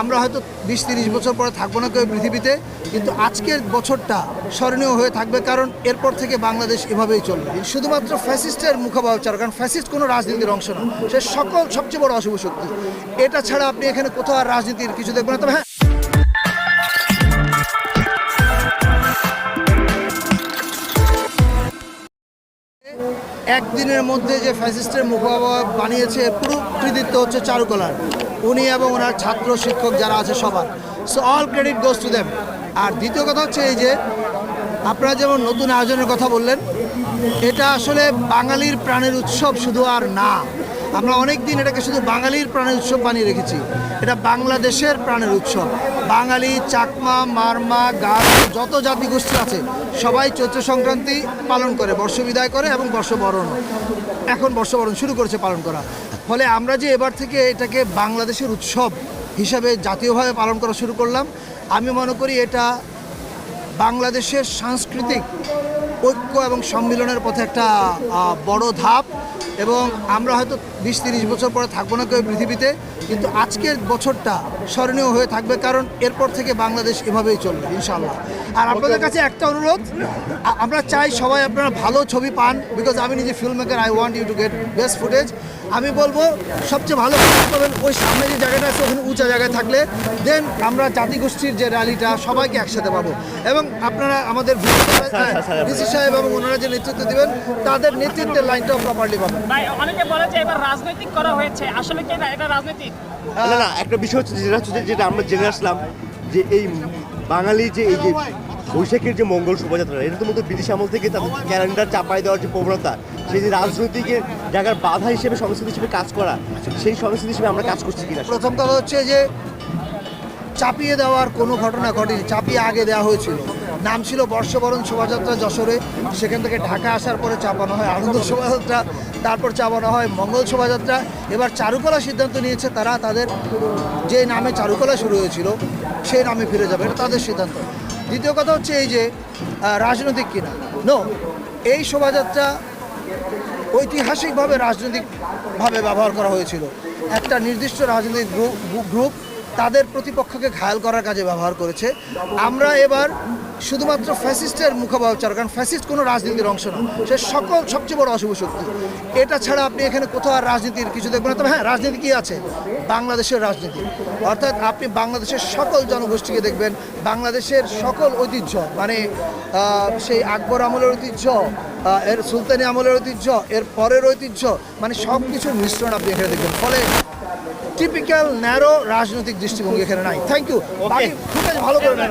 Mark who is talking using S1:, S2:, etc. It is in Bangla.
S1: আমরা হয়তো বিশ, তিরিশ বছর পরে থাকব না কেউ পৃথিবীতে, কিন্তু আজকের বছরটা স্মরণীয় হয়ে থাকবে, কারণ এরপর থেকে বাংলাদেশ এভাবেই চলবে। শুধুমাত্র ফ্যাসিস্টের মুখোপাচার কারণ ফ্যাসিস্ট কোনো রাজনীতির অংশ না, সে সকল, সবচেয়ে বড় অশুভ শক্তি। এটা ছাড়া আপনি এখানে কোথাও আর রাজনীতির কিছু দেখবেন না, তবে হ্যাঁ। একদিনের মধ্যে যে ফ্যাসিস্টের মুখাবয় বানিয়েছে, পুরো কৃতিত্ব হচ্ছে চারুকলার। উনি এবং ওনার ছাত্র শিক্ষক যারা আছে সবার। So all credit goes to them আর দ্বিতীয় কথা হচ্ছে এই যে, আপনারা যেমন নতুন আয়োজনের কথা বললেন, এটা আসলে বাঙালির প্রাণের উৎসব শুধু আর না। আমরা অনেক দিন এটাকে শুধু বাঙালির প্রাণের উৎসব বানিয়ে রেখেছি। এটা বাংলাদেশের প্রাণের উৎসব। বাঙালি, চাকমা, মারমা গারো যত জাতিগোষ্ঠী আছে, সবাই চৈত্র সংক্রান্তি পালন করে, বর্ষ বিদায় করে এবং বর্ষবরণ এখন বর্ষবরণ শুরু করেছে পালন করা। ফলে আমরা যে এবার থেকে এটাকে বাংলাদেশের উৎসব হিসাবে জাতীয়ভাবে পালন করা শুরু করলাম, আমি মনে করি এটা বাংলাদেশের সাংস্কৃতিক ঐক্য এবং সম্মিলনের পথে একটা বড় ধাপ এবং আমরা হয়তো বিশ তিরিশ বছর পরে থাকব না কেউ পৃথিবীতে কিন্তু আজকের বছরটা স্মরণীয় হয়ে থাকবে কারণ এরপর থেকে বাংলাদেশ এভাবেই চলবে ইনশাল্লাহ আর আপনাদের কাছে একটা অনুরোধ আমরা চাই সবাই আপনারা ভালো ছবি পান বিকজ আমি নিজে film maker I want you to get best footage আমি বলব সবচেয়ে ভালো পাবেন ওই সামনে যে জায়গাটা আছে ওখানে উঁচা জায়গায় থাকলে দেন আমরা জাতিগোষ্ঠীর যে র্যালিটা সবাইকে একসাথে পাবো। এবং আপনারা আমাদের ডিসি সাহেব এবং ওনারা যে নেতৃত্ব দেবেন তাদের নেতৃত্বের লাইনটাও প্রপারলি পাবেন।
S2: অনেকে বলে যে এবার রাজনৈতিক করা হয়েছে আসলে কি এটা এটা রাজনৈতিক?
S3: না না একটা বিষয় হচ্ছে যেটা হচ্ছে যে- যেটা আমরা জেনে আসলাম যে এই বাঙালি যে এই যে বৈশাখের যে মঙ্গল শোভাযাত্রা এটা তো মতো ব্রিটিশ আমল থেকে তাদের ক্যালেন্ডার চাপাই দেওয়ার যে প্রবণতা সেই যে রাজনৈতিকের জায়গার বাধা হিসেবে সংস্কৃতি হিসেবে কাজ করা সেই সংস্কৃতি হিসেবে আমরা কাজ করছি কিনা?
S1: প্রথম কথা হচ্ছে যে চাপিয়ে দেওয়ার কোনো ঘটনা ঘটেনি চাপিয়ে আগে দেওয়া হয়েছিল। নাম ছিল বর্ষবরণ শোভাযাত্রা যশোরে। সেখান থেকে ঢাকা আসার পরে চাপানো হয় আনন্দ শোভাযাত্রা, তারপর চাপানো হয় মঙ্গল শোভাযাত্রা। এবার চারুকলা সিদ্ধান্ত নিয়েছে তারা তাদের যে নামে চারুকলা শুরু হয়েছিল সেই নামে ফিরে যাবে। এটা তাদের সিদ্ধান্ত। দ্বিতীয় কথা হচ্ছে এই যে রাজনৈতিক কিনা। নো এই শোভাযাত্রা ঐতিহাসিকভাবে রাজনৈতিকভাবে ব্যবহার করা হয়েছিল। একটা নির্দিষ্ট রাজনৈতিক গ্রুপ গ্রুপ তাদের প্রতিপক্ষকে ঘায়াল করার কাজে ব্যবহার করেছে। আমরা এবার শুধুমাত্র ফ্যাসিস্টের মুখোপাচার কারণ ফ্যাসিস্ট কোনো রাজনীতির অংশ না, সে সকল সবচেয়ে বড় অশুভ শক্তি। এটা ছাড়া আপনি এখানে কোথাও আর রাজনীতির কিছু দেখবেন তবে হ্যাঁ রাজনীতি কি আছে? বাংলাদেশের রাজনীতি। অর্থাৎ আপনি বাংলাদেশের সকল জনগোষ্ঠীকে দেখবেন, বাংলাদেশের সকল ঐতিহ্য মানে সেই আকবর আমলের ঐতিহ্য এর সুলতানি আমলের ঐতিহ্য, এর পরের ঐতিহ্য মানে সব কিছুর মিশ্রণ আপনি এখানে দেখবেন। ফলে টিপিক্যাল ন্যারো রাজনৈতিক দৃষ্টিভঙ্গি এখানে নাই। থ্যাংক ইউ বাকি ফুটেজ ভালো করে নেন